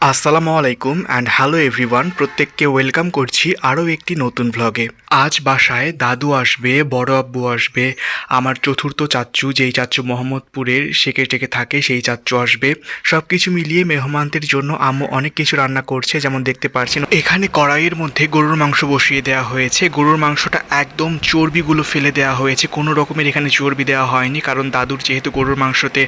আসসালামু আলাইকুম and hello everyone প্রত্যেককে ওয়েলকাম করছি আরও একটি নতুন ভ্লগে আজ বাসায় দাদু আসবে, বড় আব্বু আসবে, আমার চতুর্থ চাচ্চু যেই চাচ্চু মোহাম্মদপুরের, সেকে টেকে থাকে, সেই চাচ্চু আসবে। সব কিছু মিলিয়ে মেহমানদের জন্য আম্মু অনেক কিছু রান্না করছে, যেমন দেখতে পাচ্ছেন। এখানে কড়াইয়ের মধ্যে গরুর মাংস বসিয়ে দেওয়া হয়েছে। গরুর মাংসটা একদম চর্বিগুলো ফেলে দেওয়া হয়েছে। কোনো রকমের এখানে চর্বি দেওয়া হয়নি, কারণ দাদুর যেহেতু গরুর মাংসতে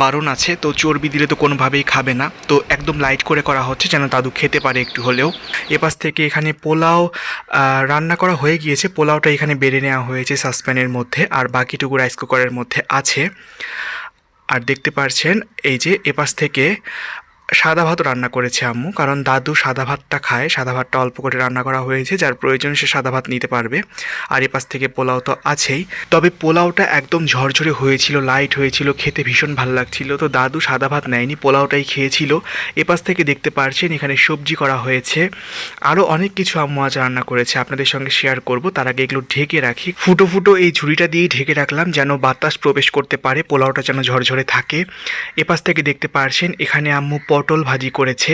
বারণ আছে, তো চর্বি দিলে তো কোনোভাবেই খাবে না। তো একদম লাইট করে করা হচ্ছে যেন দাদু খেতে পারে একটু হলেও। এপাশ থেকে এখানে পোলাও রান্না করা হয়ে গিয়েছে। পোলাওটা এখানে বেড়ে নেওয়া হয়েছে সাসপ্যানের মধ্যে আর বাকিটুকু রাইস কুকারের মধ্যে আছে। আর দেখতে পারছেন, এই যে এপাশ থেকে সাদা ভাত রান্না করেছে আম্মু, কারণ দাদু সাদা ভাতটা খায়, সাদা ভাতটা অল্প করে রান্না করা হয়েছে, যার প্রয়োজন সে সাদা ভাত নিতে পারবে। আর এপাশ থেকে পোলাও তো আছেই। তবে পোলাওটা একদম ঝরঝরে হয়েছিল লাইট হয়েছিল, খেতে ভীষণ ভালো লাগছিল। তো দাদু সাদা ভাত নেয়নি, পোলাওটাই খেয়েছিল। এপাশ থেকে দেখতে পারছেন, এখানে সবজি করা হয়েছে। আরও অনেক কিছু আম্মু আজ রান্না করেছে, আপনাদের সঙ্গে শেয়ার করব। তার আগে এগুলো ঢেকে রাখি। ফুটো ফুটো এই ঝুড়িটা দিয়েই ঢেকে রাখলাম, যেন বাতাস প্রবেশ করতে পারে, পোলাওটা যেন ঝরঝরে থাকে। এপাশ থেকে দেখতে পারছেন, এখানে আম্মু পটল ভাজি করেছে।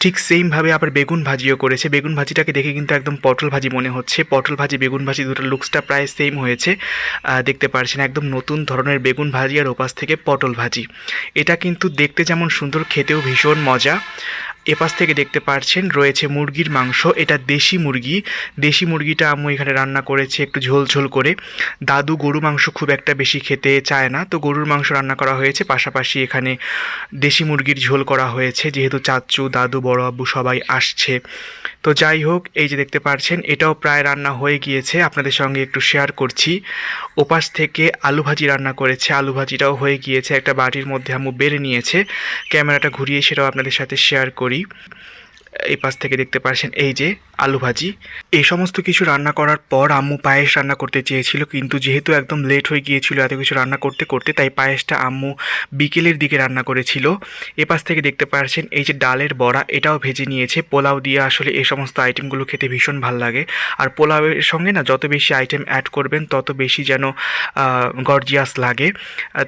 ঠিক সেমভাবে আবার বেগুন ভাজিও করেছে। বেগুন ভাজিটাকে দেখে কিন্তু একদম পটল ভাজি মনে হচ্ছে। পটল ভাজি, বেগুন ভাজি দুটো লুকসটা প্রায় সেম হয়েছে। দেখতে পারছেন একদম নতুন ধরনের বেগুন ভাজি আর ওপাশ থেকে পটল ভাজি। এটা কিন্তু দেখতে যেমন সুন্দর, খেতেও ভীষণ মজা। এপাশ থেকে দেখতে পাচ্ছেন রয়েছে মুরগির মাংস। এটা দেশি মুরগি। দেশি মুরগিটা আম্মু এখানে রান্না করেছে একটু ঝোল ঝোল করে। দাদু গরু মাংস খুব একটা বেশি খেতে চায় না। তো গরুর মাংস রান্না করা হয়েছে। পাশাপাশি এখানে দেশি মুরগির ঝোল করা হয়েছে। যেহেতু চাচ্চু দাদু, বড় আব্বু সবাই আসছে। তো যাই হোক, এই যে দেখতে পাচ্ছেন এটাও প্রায় রান্না হয়ে গিয়েছে। আপনাদের সঙ্গে একটু শেয়ার করছি। ওপাশ থেকে আলু ভাজি রান্না করেছে। আলু ভাজিটাও হয়ে গিয়েছে। একটা বাটির মধ্যে আম্মু বেড়ে নিয়েছে। ক্যামেরাটা ঘুরিয়ে সেটাও আপনাদের সাথে শেয়ার করি। এই পাশ থেকে দেখতে পাচ্ছেন এই যে আলু ভাজি এই সমস্ত কিছু রান্না করার পর আম্মু পায়েস রান্না করতে চেয়েছিল, কিন্তু যেহেতু একদম লেট হয়ে গিয়েছিল এত কিছু রান্না করতে করতে, তাই পায়েসটা আম্মু বিকেলের দিকে রান্না করেছিল। এ পাশ থেকে দেখতে পাচ্ছেন এই যে ডালের বড়া, এটাও ভেজে নিয়েছে। পোলাও দিয়ে আসলে এই সমস্ত আইটেমগুলো খেতে ভীষণ ভালো লাগে। আর পোলাওয়ের সঙ্গে না যত বেশি আইটেম অ্যাড করবেন, তত বেশি যেন গর্জিয়াস লাগে।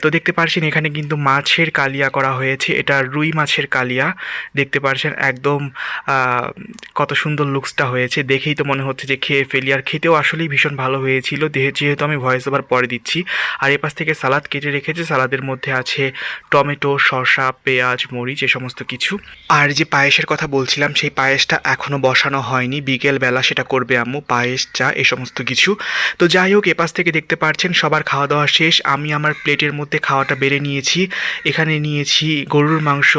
তো দেখতে পাচ্ছেন এখানে কিন্তু মাছের কালিয়া করা হয়েছে। এটা রুই মাছের কালিয়া। দেখতে পাচ্ছেন একদম কত সুন্দর লুকসটা হয়েছে। দেখেই তো মনে হচ্ছে যে খেয়ে ফেলি। আর খেতেও আসলেই ভীষণ ভালো হয়েছিল। দেহে- যেহেতু আমি ভয়েস ওভার পরে দিচ্ছি। আর এপাশ থেকে সালাদ কেটে রেখেছে। সালাদের মধ্যে আছে টমেটো, শসা, পেঁয়াজ, মরিচ, এ সমস্ত কিছু। আর যে পায়েসের কথা বলছিলাম, সেই পায়েসটা এখনও বসানো হয়নি। বিকেল বেলা সেটা করবে আম্মু। পায়েস, চা, এ সমস্ত কিছু। তো যাই হোক, এপাশ থেকে দেখতে পাচ্ছেন সবার খাওয়া দাওয়া শেষ। আমি আমার প্লেটের মধ্যে খাওয়াটা বেড়ে নিয়েছি। এখানে নিয়েছি গরুর মাংস।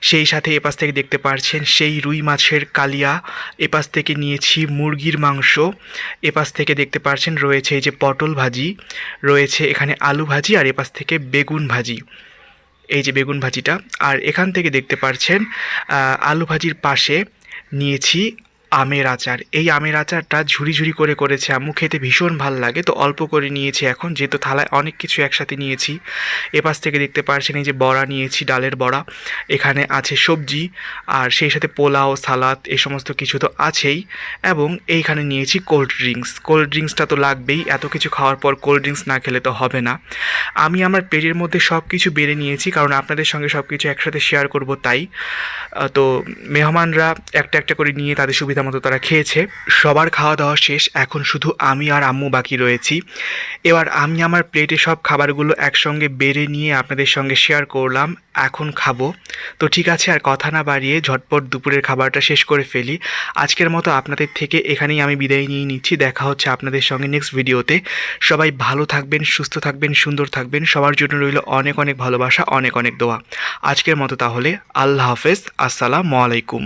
সেই সাথে এপাশ থেকে দেখতে পাচ্ছেন সেই রুই মাছের কালিয়া। এপাশ থেকে নিয়েছি মুরগির মাংস এপাশ থেকে দেখতে পারছেন রয়েছে এই যে পটল ভাজি, রয়েছে এখানে আলু ভাজি আর এপাশ থেকে বেগুন ভাজি। এই যে বেগুন ভাজিটা। আর এখান থেকে দেখতে পারছেন আলু ভাজির পাশে নিয়েছি আমের আচার। এই আমের আচারটা ঝুরি ঝুরি করে করেছে আম্মু, খেতে ভীষণ ভালো লাগে। তো অল্প করে নিয়েছি এখন, যেহেতু থালায় অনেক কিছু একসাথে নিয়েছি। এপাশ থেকে দেখতে পাচ্ছেন এই যে বড়া নিয়েছি, ডালের বড়া। এখানে আছে সবজি, আর সেই সাথে পোলাও, সালাদ এই সমস্ত কিছু তো আছেই। এবং এইখানে নিয়েছি কোল্ড ড্রিঙ্কস। কোল্ড ড্রিঙ্কসটা তো লাগবেই, এত কিছু খাওয়ার পর কোল্ড ড্রিঙ্কস না খেলে তো হবে না। আমি আমার পেটের মধ্যে সব কিছু বেড়ে নিয়েছি, কারণ আপনাদের সঙ্গে সব কিছু একসাথে শেয়ার করব তাই। তো মেহমানরা একটা একটা করে নিয়ে তাদের সুবিধা মতো তারা খেয়েছে। সবার খাওয়া দাওয়া শেষ, এখন শুধু আমি আর আম্মু বাকি রয়েছি। এবার আমি আমার প্লেটে সব খাবারগুলো একসঙ্গে বেড়ে নিয়ে আপনাদের সঙ্গে শেয়ার করলাম, এখন খাব। তো ঠিক আছে, আর কথা না বাড়িয়ে ঝটপট দুপুরের খাবারটা শেষ করে ফেলি। আজকের মতো আপনাদের থেকে এখানেই আমি বিদায় নিয়ে নিচ্ছি। দেখা হচ্ছে আপনাদের সঙ্গে নেক্সট ভিডিওতে সবাই ভালো থাকবেন, সুস্থ থাকবেন, সুন্দর থাকবেন। সবার জন্য রইল অনেক অনেক ভালোবাসা, অনেক অনেক দোয়া। আজকের মতো তাহলে আল্লাহ হাফেজ। আসসালামু আলাইকুম।